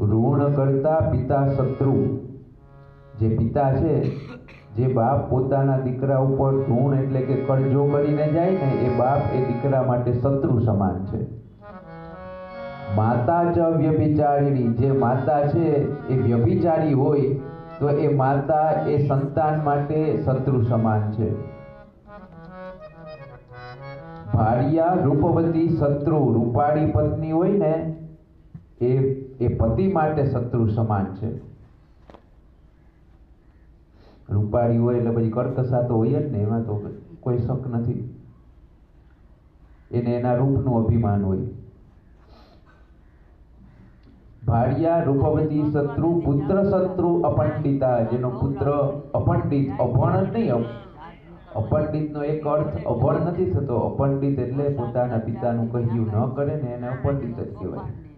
ઋણ કરતા પિતા શત્રુ. જે પિતા છે, જે બાપ પોતાના દીકરા ઉપર ઋણ એટલે કે કરજો કરીને જાય ને, એ બાપ એ દીકરા માટે શત્રુ સમાન છે. માતા ચ વ્યભિચારીણી જે માતા છે, એ વ્યભિચારી હોય, તો એ માતા એ સંતાન માટે શત્રુ સમાન છે. ભાર્યા રૂપવતી, શત્રુ, રૂપાળી પત્ની હોય ને એ એ પતિ માટે શત્રુ સમાન છે. રૂપાળી હોય એટલે પછી કરકસા તો હોય જ ને, એમાં તો કોઈ શક નથી. એને એના રૂપનું અભિમાન હોય. ભાડિયા, રૂપવતી, શત્રુ, પુત્ર, શત્રુ, અપંડિતા, જેનો પુત્ર અપંડિત, અભણ જ નહીં અપંડિતનો એક અર્થ અભણ નથી થતો. અપંડિત એટલે પોતાના પિતાનું કહ્યું ન કરે ને એને અપંડિત જ કહેવાય.